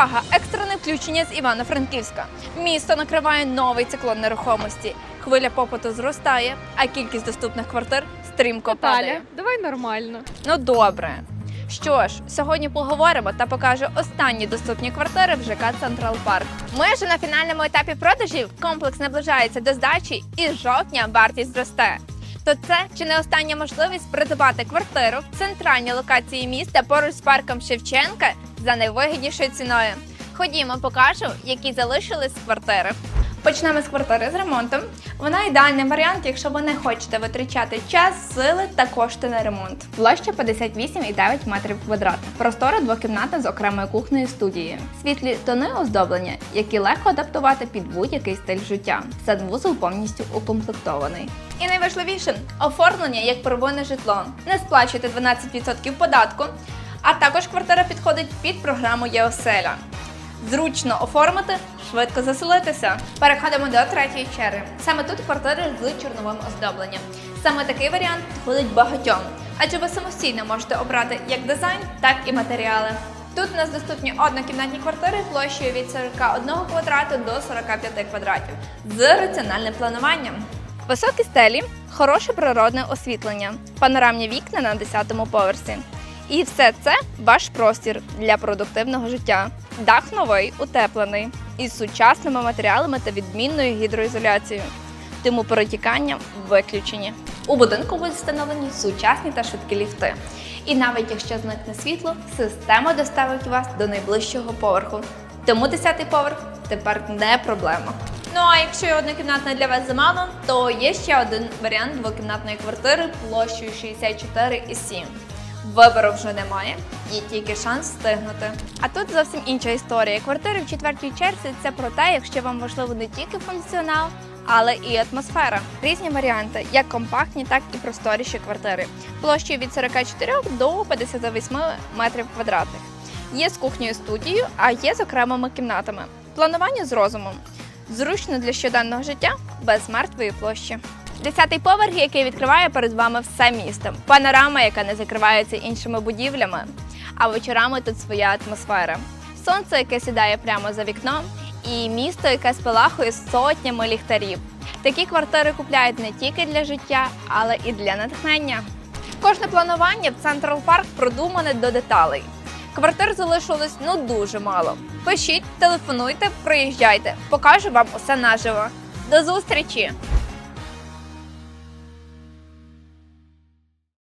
Увага! Екстрене включення з Івано-Франківська. Місто накриває новий циклон нерухомості. Хвиля попиту зростає, а кількість доступних квартир стрімко падає. Давай нормально. Ну добре. Що ж, сьогодні поговоримо та покажу останні доступні квартири в ЖК Централ Парк. Ми ж на фінальному етапі продажів комплекс наближається до здачі, і з жовтня вартість зросте. То це чи не остання можливість придбати квартиру в центральній локації міста поруч з парком Шевченка за найвигіднішою ціною. Ходімо, покажу, які залишились квартири. Почнемо з квартири з ремонтом. Вона ідеальний варіант, якщо ви не хочете витрачати час, сили та кошти на ремонт. Площа 58,9 метрів квадратних. Простора двокімната з окремою кухнею студією. Світлі тони оздоблення, які легко адаптувати під будь-який стиль життя. Санвузол повністю укомплектований. І найважливіше оформлення як первинне житло. Не сплачуйте 12% податку. А також квартира підходить під програму ЄОСЕЛЯ. Зручно оформити, швидко заселитися. Переходимо до третьої черги. Саме тут квартири з чорновим оздобленням. Саме такий варіант підходить багатьом, адже ви самостійно можете обрати як дизайн, так і матеріали. Тут у нас доступні однокімнатні квартири площею від 41 квадрату до 45 квадратів з раціональним плануванням. Високі стелі, хороше природне освітлення, панорамні вікна на 10-му поверсі. І все це ваш простір для продуктивного життя. Дах новий, утеплений, із сучасними матеріалами та відмінною гідроізоляцією. Тому перетікання виключені. У будинку будуть встановлені сучасні та швидкі ліфти. І навіть якщо зникне світло, система доставить вас до найближчого поверху. Тому 10-й поверх тепер не проблема. Ну а якщо однокімнатна для вас замало, то є ще один варіант двокімнатної квартири площею 64,7. Вибору вже немає, є тільки шанс встигнути. А тут зовсім інша історія. Квартири в четвертій черзі це про те, якщо вам важливо не тільки функціонал, але і атмосфера. Різні варіанти, як компактні, так і просторіші квартири. Площею від 44 до 58 метрів квадратних. Є з кухнею студією, а є з окремими кімнатами. Планування з розумом. Зручно для щоденного життя без мертвої площі. Десятий поверх, який відкриває перед вами все місто. Панорама, яка не закривається іншими будівлями. А вечорами тут своя атмосфера. Сонце, яке сідає прямо за вікном, і місто, яке спалахує сотнями ліхтарів. Такі квартири купляють не тільки для життя, але і для натхнення. Кожне планування в Централ Парк продумане до деталей. Квартир залишилось ну дуже мало. Пишіть, телефонуйте, приїжджайте. Покажу вам усе наживо. До зустрічі!